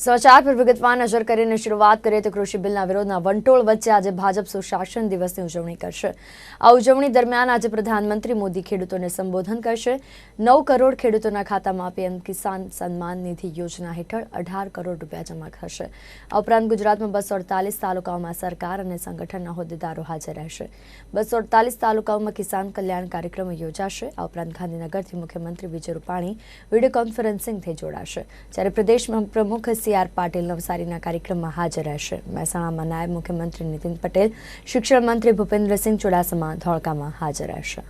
સમાચાર પર વિગતવાર નજર કરીને શરૂઆત કરીએ તો કૃષિ બિલના વિરોધના વંટોળ વચ્ચે આજે ભાજપ સુશાસન દિવસની ઉજવણી કરશે. આ ઉજવણી દરમિયાન આજે પ્રધાનમંત્રી મોદી ખેડૂતોને સંબોધન કરશે. નવ કરોડ ખેડૂતોના ખાતામાં પીએમ કિસાન સન્માન નિધિ યોજના હેઠળ અઢાર કરોડ રૂપિયા જમા થશે. આ ઉપરાંત ગુજરાતમાં બસો અડતાલીસ તાલુકાઓમાં સરકાર અને સંગઠનના હોદ્દેદારો હાજર રહેશે. બસો અડતાલીસ તાલુકાઓમાં કિસાન કલ્યાણ કાર્યક્રમો યોજાશે. આ ઉપરાંત ગાંધીનગરથી મુખ્યમંત્રી વિજય રૂપાણી વીડિયો કોન્ફરન્સિંગથી જોડાશે. જ્યારે પ્રદેશમાં પ્રમુખ સી. આર પાટીલ નવસારીના કાર્યક્રમમાં હાજર રહેશે. મહેસાણામાં નાયબ મુખ્યમંત્રી નીતિન પટેલ શિક્ષણ મંત્રી ભૂપેન્દ્રસિંહ ચુડાસમા ધોળકામાં હાજર રહેશે.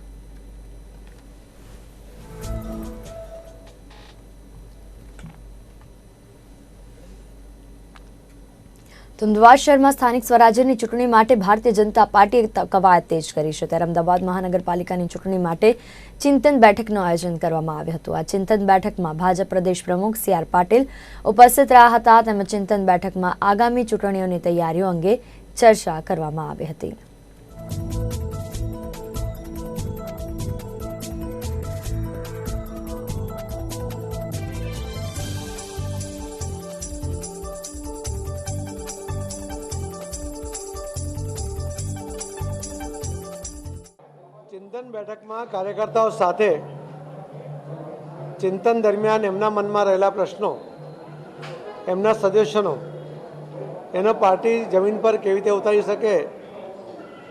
તો અમદાવાદ શહેરમાં સ્થાનિક સ્વરાજ્યની ચૂંટણી માટે ભારતીય જનતા પાર્ટીએ કવાયત તેજ કરી છે. ત્યારે અમદાવાદ મહાનગરપાલિકાની ચૂંટણી માટે ચિંતન બેઠકનું આયોજન કરવામાં આવ્યું હતું. આ ચિંતન બેઠકમાં ભાજપ પ્રદેશ પ્રમુખ સી આર પાટીલ ઉપસ્થિત રહ્યા હતા. તેમજ ચિંતન બેઠકમાં આગામી ચૂંટણીઓની તૈયારીઓ અંગે ચર્ચા કરવામાં આવી હતી. ચિંતન બેઠકમાં કાર્યકર્તાઓ સાથે ચિંતન દરમિયાન એમના મનમાં રહેલા પ્રશ્નો, એમના સજેશનો, એનો પાર્ટી જમીન પર કેવી રીતે ઉતારી શકે,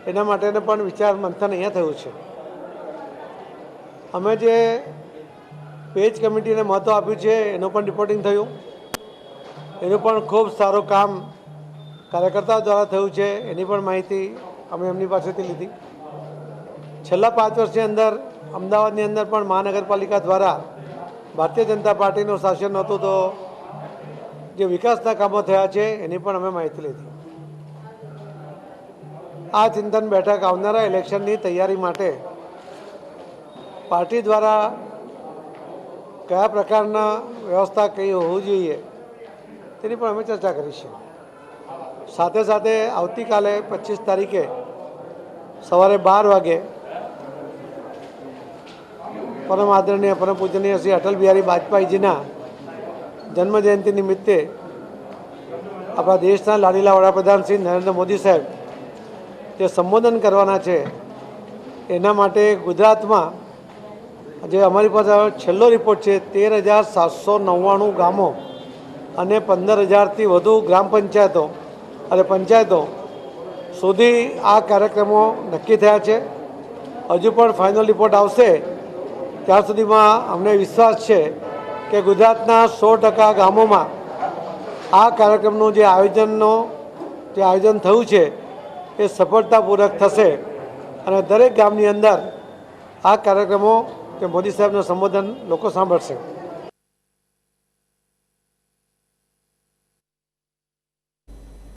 એના માટેનો પણ વિચાર મંથન અહીંયા થયું છે. અમે જે પેજ કમિટીને મહત્ત્વ આપ્યું છે, એનું પણ રિપોર્ટિંગ થયું. એનું પણ ખૂબ સારું કામ કાર્યકર્તાઓ દ્વારા થયું છે, એની પણ માહિતી અમે એમની પાસેથી લીધી. છેલ્લા પાંચ વર્ષની અંદર અમદાવાદની અંદર પણ મહાનગરપાલિકા દ્વારા ભારતીય જનતા પાર્ટીનું શાસન નહોતું, તો જે વિકાસના કામો થયા છે, એની પણ અમે માહિતી લીધી. આ ચિંતન બેઠક આવનારા ઇલેક્શનની તૈયારી માટે પાર્ટી દ્વારા કયા પ્રકારના વ્યવસ્થા કઈ હોવી જોઈએ, તેની પણ અમે ચર્ચા કરી છે સાથે સાથે આવતીકાલે પચીસ તારીખે સવારે બાર વાગે પરમ આદરણીય, પરમ પૂજનીય શ્રી અટલ બિહારી વાજપેયીજીના જન્મજયંતિ નિમિત્તે આપણા દેશના લાડીલા વડાપ્રધાન શ્રી નરેન્દ્ર મોદી સાહેબ જે સંબોધન કરવાના છે, એના માટે ગુજરાતમાં જે અમારી પાસે છેલ્લો રિપોર્ટ છે, તેર હજાર સાતસો નવ્વાણું ગામો અને પંદર હજારથી વધુ ગ્રામ પંચાયતો અને પંચાયતો સુધી આ કાર્યક્રમો નક્કી થયા છે. હજુ પણ ફાઇનલ રિપોર્ટ આવશે. ત્યાં સુધીમાં અમને વિશ્વાસ છે કે ગુજરાતના સો ટકા ગામોમાં આ કાર્યક્રમનું જે આયોજનનો જે આયોજન થયું છે, એ સફળતાપૂર્વક થશે. અને દરેક ગામની અંદર આ કાર્યક્રમો કે મોદી સાહેબનું સંબોધન લોકો સાંભળશે.